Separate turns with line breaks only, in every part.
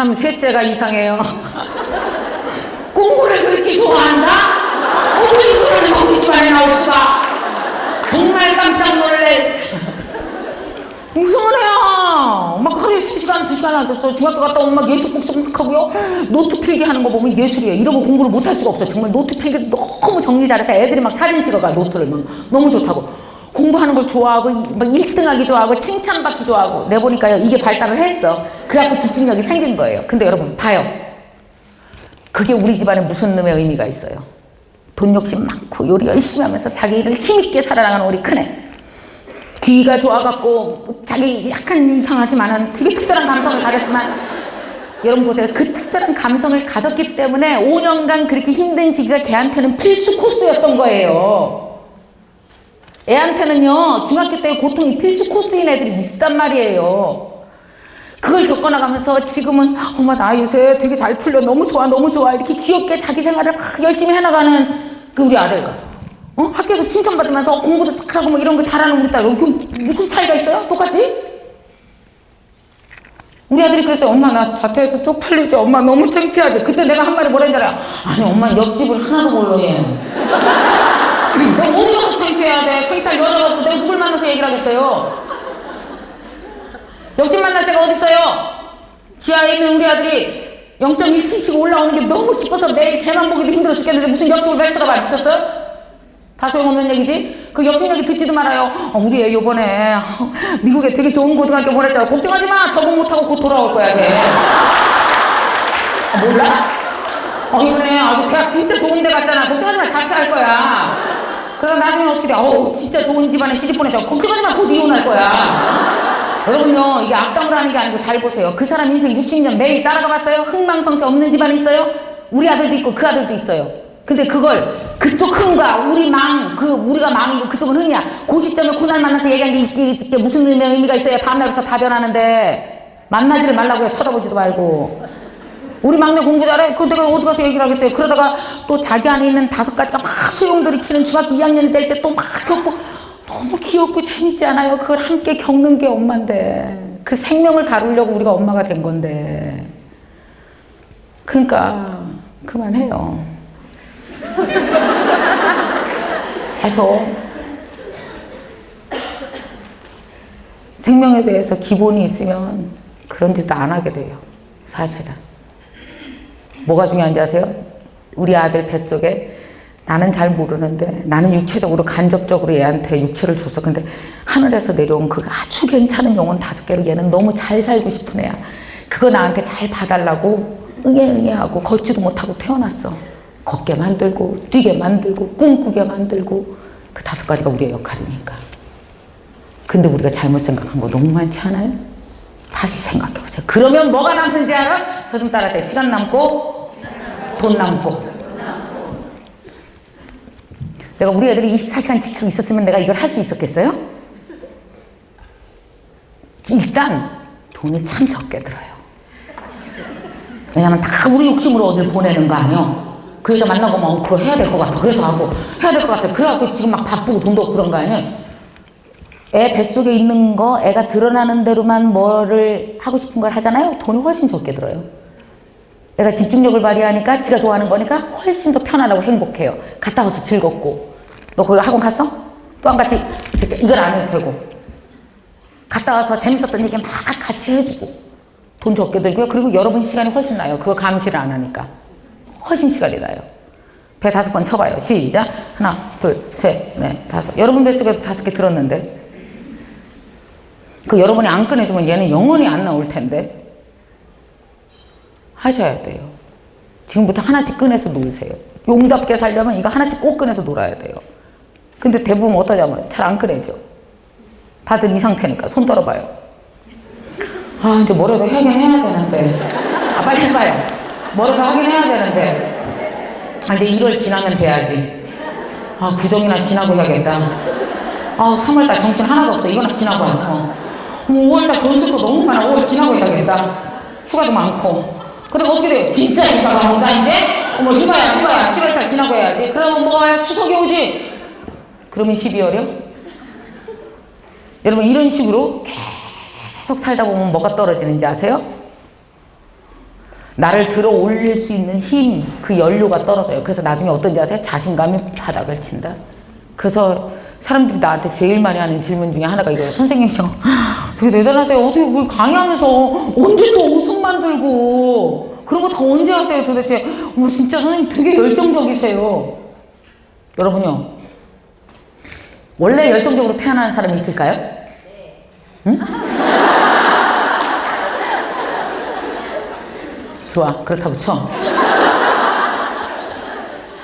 참 셋째가 이상해요. 공부를 그렇게 좋아한다? 어떻게 그러는 우리 집안에 나올 수가? 정말 깜짝 놀래. 무서운 애야. 막 하루에 3시간, 2시간 앉아서 중학교 갔다 오면 막 예술 복습 하고요. 노트 필기 하는 거 보면 예술이에요. 이러고 공부를 못 할 수가 없어. 정말 노트 필기 너무 정리 잘해서 애들이 막 사진 찍어가, 노트를 막. 너무 좋다고. 공부하는 걸 좋아하고, 막 1등하기 좋아하고, 칭찬받기 좋아하고. 내보니까요, 이게 발달을 했어. 그래갖고 집중력이 생긴 거예요. 근데 여러분, 봐요. 그게 우리 집안에 무슨 놈의 의미가 있어요. 돈 욕심 많고, 요리 열심히 하면서 자기 일을 힘있게 살아나가는 우리 큰애. 귀가 좋아갖고 자기 약간 이상하지만은 되게 특별한 감성을 가졌지만 여러분 보세요 그 특별한 감성을 가졌기 때문에 5년간 그렇게 힘든 시기가 걔한테는 필수 코스였던 거예요 애한테는요 중학교 때 고통이 필수 코스인 애들이 있단 말이에요. 그걸 겪어나가면서 지금은 엄마 나 요새 되게 잘 풀려. 너무 좋아 너무 좋아. 이렇게 귀엽게 자기 생활을 막 열심히 해나가는 그 우리 아들과. 어? 학교에서 칭찬받으면서 공부도 착하고 뭐 이런 거 잘하는 우리 딸. 그 무슨 차이가 있어요? 똑같지? 우리 아들이 그랬어요 엄마 나 자퇴해서 쪽팔리지. 엄마 너무 창피하지. 그때 내가 한 말이 줄 알아 아니 엄마 옆집을 하나도 몰라 얘 너 어디 가서 창피해야 돼 창피할 여자가 없어 내가 누굴 만나서 얘기를 하겠어요 옆집 만날 새가 어딨어요 지하에 있는 우리 아들이 0.1층씩 올라오는 게 너무 기뻐서 매일 걔만 보기도 힘들어 죽겠는데 무슨 옆집을 벨스가 봐 미쳤어? 다 소용없는 얘기지? 그 옆집 얘기 듣지도 말아요. 어, 우리 애 요번에 미국에 되게 좋은 고등학교 보냈잖아. 걱정하지 마. 적응 못하고 곧 돌아올 거야, 걔. 아, 몰라? 어, 이번에 아주 대학 진짜 좋은 데 갔잖아. 걱정하지 마. 잘 살 거야. 그래서 나중에 어떻게 돼? 어우, 진짜 좋은 집안에 시집 보내자. 걱정하지 마. 곧 이혼할 거야. 여러분요, 이게 악담을 하는 게 아니고 잘 보세요. 그 사람 인생 60년 매일 따라가 봤어요? 흥망성쇠 없는 집안이 있어요? 우리 아들도 있고 그 아들도 있어요. 근데 그걸 그쪽 흥과 우리 망, 그 우리가 망이고 그쪽은 흥이야. 그 시점에 그날 만나서 얘기한 게 있- 무슨 의미- 의미가 있어야 다음날부터 다 변하는데 만나지를 말라고요. 쳐다보지도 말고. 우리 막내 공부 잘해? 그 내가 어디 가서 얘기를 하겠어요. 그러다가 또 자기 안에 있는 다섯 가지가 막 소용돌이 치는 중학교 2학년이 될때 또 막 겪고 너무 귀엽고 재밌지 않아요? 그걸 함께 겪는 게 엄마인데. 그 생명을 다루려고 우리가 엄마가 된 건데. 그러니까 그만해요. 해서 생명에 대해서 기본이 있으면 그런 짓도 안 하게 돼요. 사실은. 뭐가 중요한지 아세요? 우리 아들 뱃속에 나는 잘 모르는데 나는 육체적으로 간접적으로 얘한테 육체를 줬어. 근데 하늘에서 내려온 그 아주 괜찮은 영혼 다섯 개를 얘는 너무 잘 살고 싶은 애야. 그거 나한테 잘 봐달라고 응애 응애 하고 걷지도 못하고 태어났어. 걷게 만들고 뛰게 만들고 꿈꾸게 만들고 그 다섯 가지가 우리의 역할이니까. 근데 우리가 잘못 생각한 거 너무 많지 않아요? 다시 생각해 보세요. 그러면 뭐가 남는지 알아? 저 좀 따라하세요. 시간 남고 돈 남고. 내가 우리 애들이 24시간 지키고 있었으면 내가 이걸 할 수 있었겠어요? 일단 돈이 참 적게 들어요. 왜냐면 다 우리 욕심으로 어딜 보내는 거 아니에요? 그 여자 만나고 막 그거 해야 될 것 같아. 그래서 하고 해야 될 것 같아. 그래갖고 지금 막 바쁘고 돈도 없고 그런 거 아니에요? 애 뱃속에 있는 거 애가 드러나는 대로만 뭐를 하고 싶은 걸 하잖아요. 돈이 훨씬 적게 들어요. 애가 집중력을 발휘하니까 지가 좋아하는 거니까 훨씬 더 편안하고 행복해요. 갔다 와서 즐겁고. 너 거기 학원 갔어? 또 안 갔지? 이걸 안 해도 되고. 갔다 와서 재밌었던 얘기 막 같이 해주고. 돈 적게 들고요. 그리고 여러분 시간이 훨씬 나요. 그거 감시를 안 하니까. 훨씬 시간이 나요. 배 다섯 번 쳐봐요. 시작. 하나, 둘, 셋, 넷, 다섯. 여러분 뱃속에도 다섯 개 들었는데. 그 여러분이 안 꺼내주면 얘는 영원히 안 나올 텐데. 하셔야 돼요. 지금부터 하나씩 꺼내서 놀세요. 용답게 살려면 이거 하나씩 꼭 꺼내서 놀아야 돼요. 근데 대부분 어떠냐면 잘 안 꺼내죠. 다들 이 상태니까 손 떨어봐요. 아 이제 뭐라도 하긴 해야 되는데. 아 빨리 해봐요. 뭐라도 하긴 해야 되는데. 아 이제 1월 지나면 돼야지. 아 구정이나 지나고 해야겠다. 아 3월달 정신 하나도 없어. 이거나 지나고 하죠. 5월달 돈 쓸거 너무 많아. 5월 지나고 해야겠다. 휴가도 많고. 근데 어떻게 돼요? 진짜 휴가가 온다 이제? 어머 휴가야 휴가야 7월달 지나고 해야지. 그러면 뭐가? 추석이 오지? 그러면 12월이요? 여러분 이런 식으로 계속 살다 보면 뭐가 떨어지는지 아세요? 나를 들어 올릴 수 있는 힘, 그 연료가 떨어져요. 그래서 나중에 어떤지 아세요? 자신감이 바닥을 친다. 그래서 사람들이 나한테 제일 많이 하는 질문 중에 하나가 이거예요. 선생님, 저 되게 대단하세요. 어떻게 그걸 강의하면서 언제 또 웃음 만들고 그런 거 다 언제 하세요 도대체? 어, 진짜 선생님 되게 열정적이세요. 여러분요. 원래 열정적으로 태어나는 사람이 있을까요? 응? 좋아. 그렇다고 쳐.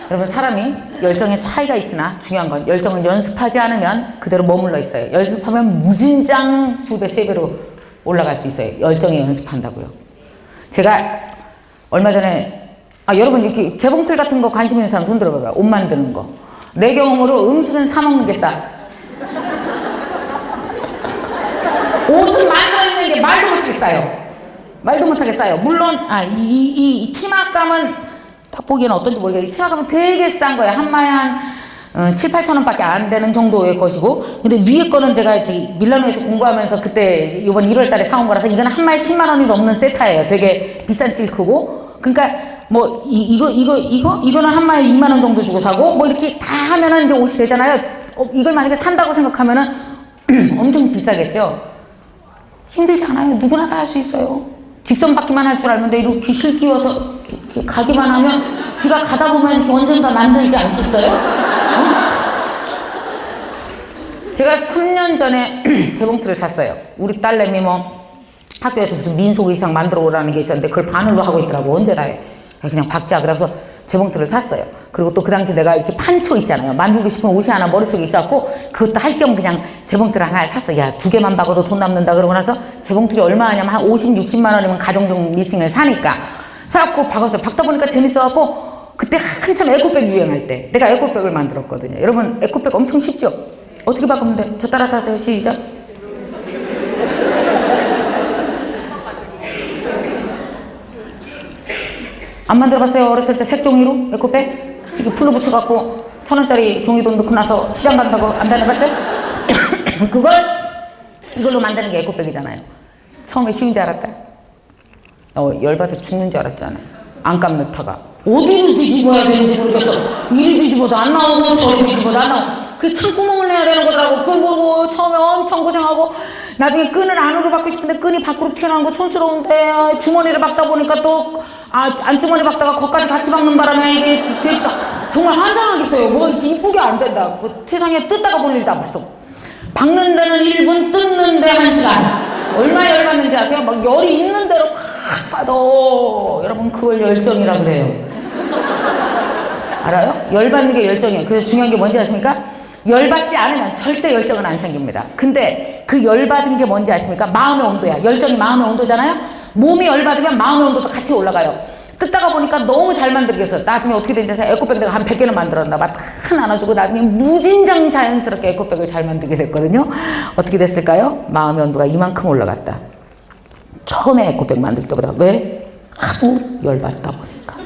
여러분 사람이 열정에 차이가 있으나 중요한 건 열정을 연습하지 않으면 그대로 머물러 있어요. 연습하면 무진장 두 배, 세 배로 올라갈 수 있어요. 열정에 연습한다고요. 제가 얼마 전에 아 여러분 이렇게 재봉틀 같은 거 관심 있는 사람 손 들어봐요. 옷 만드는 거. 내 경험으로 음식은 사 먹는 게 싸. 옷은 만들어내는 게 말도 못하게 싸요. 말도 못하게 싸요. 물론 아이 이, 이 치마감은 딱 보기에는 어떤지 모르겠는데 치마감은 되게 싼 거예요. 한 마에 한 어, 7, 8천 원밖에 안 되는 정도의 것이고 근데 위에 거는 제가 저기 밀라노에서 공부하면서 그때 이번 1월 달에 사온 거라서 이거는 한 마에 10만 원이 넘는 세타예요. 되게 비싼 실크고 그러니까 뭐 이, 이거 이거 이거 이거는 한 마에 2만 원 정도 주고 사고 뭐 이렇게 다 하면은 이제 옷이 되잖아요. 어, 이걸 만약에 산다고 생각하면은 엄청 비싸겠죠. 힘들지 않아요. 누구나 다 할 수 있어요. 직선 받기만 할 줄 알면 돼. 이렇게 실 끼워서 가기만 하면 지가 가다 보면 이렇게 언젠가 만들지 않겠어요? 응? 제가 3년 전에 재봉틀을 샀어요. 우리 딸내미 뭐 학교에서 무슨 민속 의상 만들어 오라는 게 있었는데 그걸 반으로 하고 있더라고. 언제 다 해. 그냥 박자. 그래서 재봉틀을 샀어요. 그리고 또 그 당시 내가 이렇게 판초 있잖아요. 만들고 싶은 옷이 하나 머릿속에 있었고 그것도 할 겸 그냥 재봉틀 하나 샀어. 야, 두 개만 박아도 돈 남는다. 그러고 나서 재봉틀이 얼마 하냐면 한 50, 60만 원이면 가정용 미싱을 사니까 사갖고 박았어요. 박다 보니까 재밌어갖고 그때 한참 에코백 유행할 때 내가 에코백을 만들었거든요. 여러분 에코백 엄청 쉽죠? 어떻게 박으면 돼? 저 따라서 하세요. 시작. 안 만들어봤어요? 어렸을 때 색종이로 에코백? 이게 풀로 붙여갖고 천 원짜리 종이돈 넣고 나서 시장 간다고 안 다녀봤어요? 그걸 이걸로 만드는 게 에코백이잖아요. 처음에 쉬운 줄 알았다. 어, 열받아 죽는 줄 알았잖아. 안감 넣다가 어디를 뒤집어야 되는지 모르겠어. 이리 뒤집어도 안 나오고 저리 뒤집어도 안 나오고. 그 창구멍을 내야 되는 거더라고. 그걸 모르고 처음에 엄청 고생하고 나중에 끈을 안으로 박고 싶은데 끈이 밖으로 튀어나온 거 촌스러운데 주머니를 박다 보니까 또 아, 안주머니 박다가 거기까지 같이 박는 바람에 이게 됐어. 정말 환장하겠어요. 뭐가 이쁘게 안 된다. 뭐 세상에 뜯다가 볼 일도 없어. 박는 데는 1분, 뜯는 데 1시간. 얼마 열받는지 아세요? 막 열이 있는 대로 팍 빠도 여러분 그걸 열정이라 그래요. 알아요? 열받는 게 열정이에요. 그래서 중요한 게 뭔지 아십니까? 열받지 않으면 절대 열정은 안 생깁니다. 근데 그 열받은 게 뭔지 아십니까? 마음의 온도야. 열정이 마음의 온도잖아요? 몸이 열받으면 마음의 온도도 같이 올라가요. 뜯다가 보니까 너무 잘 만들겠어. 나중에 어떻게 된지? 에코백 한 100개는 만들었나 봐. 다 나눠주고 나중에 무진장 자연스럽게 에코백을 잘 만들게 됐거든요. 어떻게 됐을까요? 마음의 온도가 이만큼 올라갔다. 처음에 에코백 만들 때보다. 왜? 하도 열받다 보니까.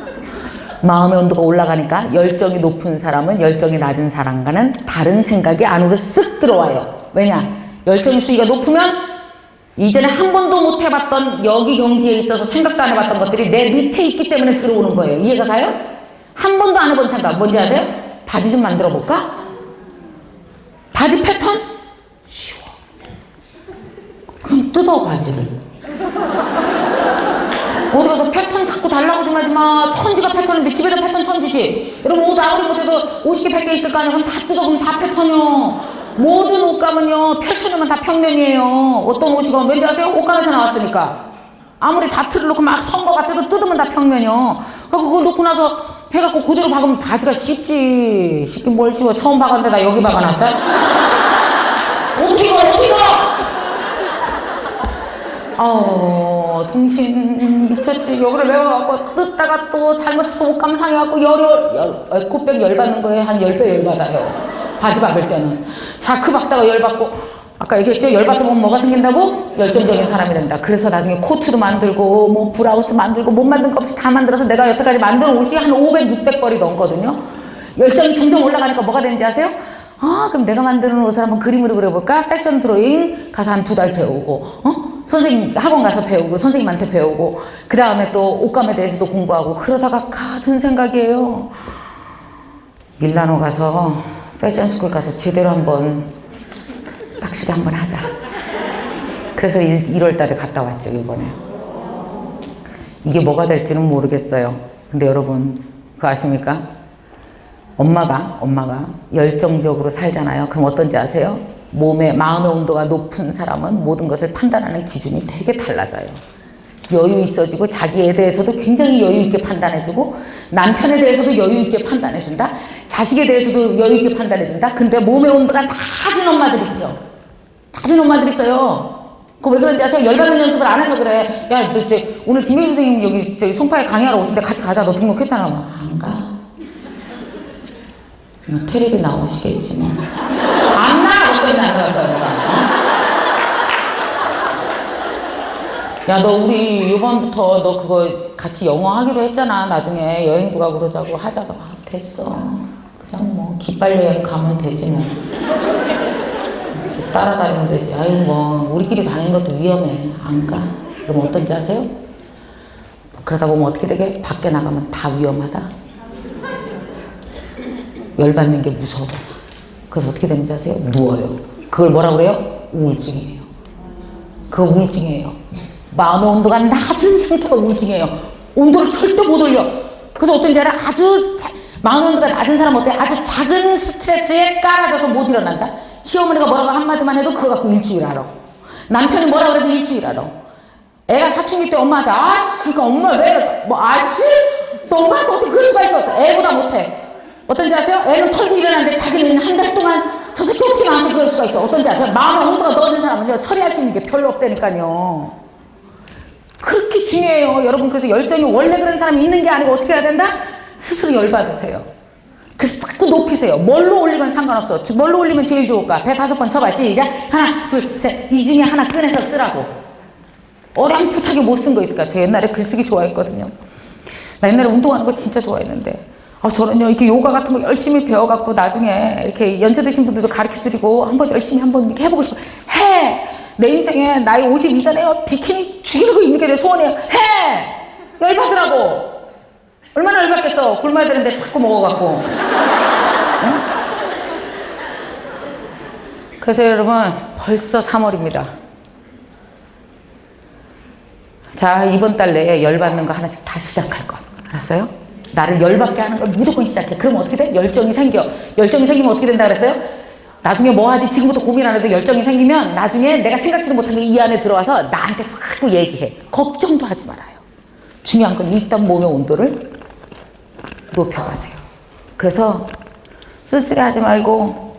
마음의 온도가 올라가니까 열정이 높은 사람은 열정이 낮은 사람과는 다른 생각이 안으로 쓱 들어와요. 왜냐? 열정의 수위가 높으면 이전에 한 번도 못 해봤던 여기 경지에 있어서 생각도 안 해봤던 것들이 내 밑에 있기 때문에 들어오는 거예요. 이해가 가요? 한 번도 안 해본 생각 뭔지 아세요? 바지 좀 만들어 볼까? 바지 패턴? 쉬워. 그럼 뜯어 바지를. 어디 가서 패턴 자꾸 달라고 좀 하지 마. 천지가 패턴인데 집에도 패턴 천지지. 여러분 옷 아무리 못해도 50개, 100개 있을 거 아니에요. 그럼 다 뜯어 보면 다 패턴이요. 모든 옷감은요, 펼쳐놓으면 다 평면이에요. 어떤 옷이 건 왠지 아세요? 옷감에서 나왔으니까. 아무리 다트를 놓고 막 선거 같아도 뜯으면 다 평면이요. 그거 놓고 나서 해갖고 그대로 박으면 바지가 쉽지. 쉽긴 뭘 쉬워. 처음 박았는데 나 여기 박아놨다. 어떻게 가, 어떻게 가! 어, 등신 미쳤지. 여기를 외워갖고 뜯다가 또 잘못해서 옷 감 상해갖고 열이, 열, 열, 코백 열받는 거에 한 10배 열받아요. 바지 박을 때는. 자크 박다가 열받고, 아까 얘기했죠? 열받다 보면 뭐가 생긴다고? 열정적인 사람이 된다. 그래서 나중에 코트도 만들고, 뭐 브라우스 만들고, 못 만든 거 없이 다 만들어서 내가 여태까지 만든 옷이 한 500, 600벌이 넘거든요. 열정이 점점 올라가니까 뭐가 되는지 아세요? 아, 그럼 내가 만드는 옷을 한번 그림으로 그려볼까? 패션 드로잉 가서 한 두 달 배우고, 어? 선생님 학원 가서 배우고 선생님한테 배우고 그 다음에 또 옷감에 대해서도 공부하고 그러다가 가든 생각이에요. 밀라노 가서 패션스쿨 가서 제대로 한번 빡시게 한번 하자. 그래서 1, 월 달에 갔다 왔죠 이번에. 이게 뭐가 될지는 모르겠어요. 근데 여러분 그거 아십니까? 엄마가 엄마가 열정적으로 살잖아요. 그럼 어떤지 아세요? 몸의 마음의 온도가 높은 사람은 모든 것을 판단하는 기준이 되게 달라져요. 여유 있어지고 자기에 대해서도 굉장히 여유 있게 판단해주고 남편에 대해서도 여유 있게 판단해준다. 자식에 대해서도 여유 있게 판단해준다. 근데 몸의 온도가 낮은 엄마들 있죠. 낮은 엄마들 있어요. 그거 왜 그런지 아세요? 열받는 연습을 안 해서 그래. 야, 너 이제 오늘 김효 선생님 여기 저기 송파에 강의하러 오신데 같이 가자. 너 등록했잖아. 뭐. 안 가. 뭐 테레비 나오시겠지 뭐. 야, 너 우리 이번부터 너 그거 같이 영어 하기로 했잖아. 나중에 여행도 가고 그러자고 하자고. 아, 됐어. 그냥 뭐 기빨 여행 가면 되지 뭐. 따라다니면 되지. 아유 뭐 우리끼리 다니는 것도 위험해. 안 가. 그럼 어떤지 아세요? 그러다 보면 어떻게 되게 밖에 나가면 다 위험하다. 열받는 게 무서워. 그래서 어떻게 되는지 아세요? 누워요. 그걸 뭐라 그래요? 우울증이에요. 그거 우울증이에요. 마음의 온도가 낮은 상태가 우울증이에요. 온도를 절대 못 올려. 그래서 어떤지 알아? 아주 자- 마음의 온도가 낮은 사람 어때? 아주 작은 스트레스에 깔아져서 못 일어난다. 시어머니가 뭐라고 한마디만 해도 그거 갖고 일주일 알아. 남편이 뭐라고 그래도 일주일 알아. 애가 사춘기 때 엄마한테 아씨, 그러니까 엄마 왜? 뭐 아씨? 또 엄마한테 어떻게 그럴 수가 있어? 애보다 못해. 어떤지 아세요? 애는 털고 일어나는데 자기는 한 달 동안 저 새끼 어떻게 나한테 그럴 수가 있어? 어떤지 아세요? 마음의 온도가 넣어진 사람은요, 처리할 수 있는 게 별로 없다니까요. 그렇게 중요해요. 여러분, 그래서 열정이 원래 그런 사람이 있는 게 아니고 어떻게 해야 된다? 스스로 열받으세요. 그래서 자꾸 높이세요. 뭘로 올리면 상관없어. 주- 뭘로 올리면 제일 좋을까? 배 다섯 번 쳐봐. 시작. 하나, 둘, 셋. 이 중에 하나 꺼내서 쓰라고. 어렴풋하게 못 쓴 거 있을까? 저 옛날에 글쓰기 좋아했거든요. 나 옛날에 운동하는 거 진짜 좋아했는데. 아, 저는요, 이렇게 요가 같은 거 열심히 배워갖고 나중에 이렇게 연세 드신 분들도 가르쳐 드리고 한번 열심히 한번 이렇게 해보고 싶어. 해! 내 인생에 나이 50 이전에요, 비키니 죽이는 거 입는 게 내 소원이에요. 해! 열받으라고! 얼마나 열받겠어. 굶어야 되는데 자꾸 먹어갖고. 응? 그래서 여러분, 벌써 3월입니다. 자, 이번 달 내에 열받는 거 하나씩 다 시작할 것. 알았어요? 나를 열받게 하는 걸 무조건 시작해. 그럼 어떻게 돼? 열정이 생겨. 열정이 생기면 어떻게 된다 그랬어요? 나중에 뭐 하지? 지금부터 고민 안 해도 열정이 생기면 나중에 내가 생각지도 못한 게 이 안에 들어와서 나한테 자꾸 얘기해. 걱정도 하지 말아요. 중요한 건 일단 몸의 온도를 높여가세요. 그래서 쓸쓸해하지 말고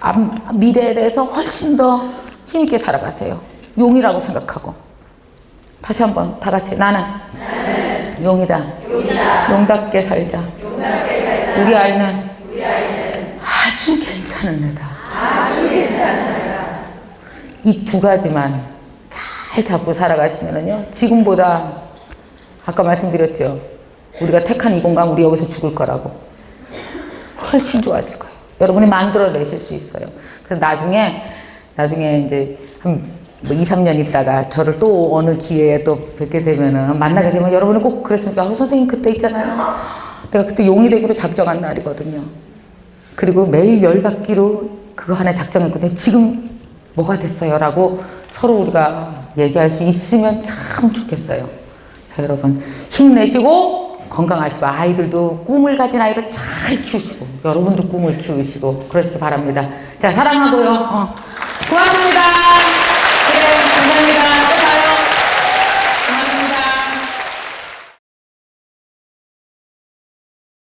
앞, 미래에 대해서 훨씬 더 힘있게 살아가세요. 용이라고 생각하고. 다시 한번 다 같이 나는, 용이다. 용답게 살자. 우리 아이는, 아주 괜찮은 애다. 이 두 가지만 잘 잡고 살아가시면은요, 지금보다 아까 말씀드렸죠. 우리가 택한 이 공간 우리 여기서 죽을 거라고. 훨씬 좋아질 거예요. 여러분이 만들어내실 수 있어요. 그래서 나중에, 나중에 이제 한 뭐 2, 3년 있다가 저를 또 어느 기회에 또 뵙게 되면은 만나게 되면 여러분이 꼭 그랬으면 아, 선생님 그때 있잖아요. 내가 그때 용이 되기로 작정한 날이거든요. 그리고 매일 열받기로 그거 하나 작정했거든요. 지금 뭐가 됐어요? 라고 서로 우리가 얘기할 수 있으면 참 좋겠어요. 자, 여러분, 힘내시고 건강하시고 아이들도 꿈을 가진 아이를 잘 키우시고 여러분도 꿈을 키우시고 그러시기 바랍니다. 자, 사랑하고요. 어. 고맙습니다. Obrigada.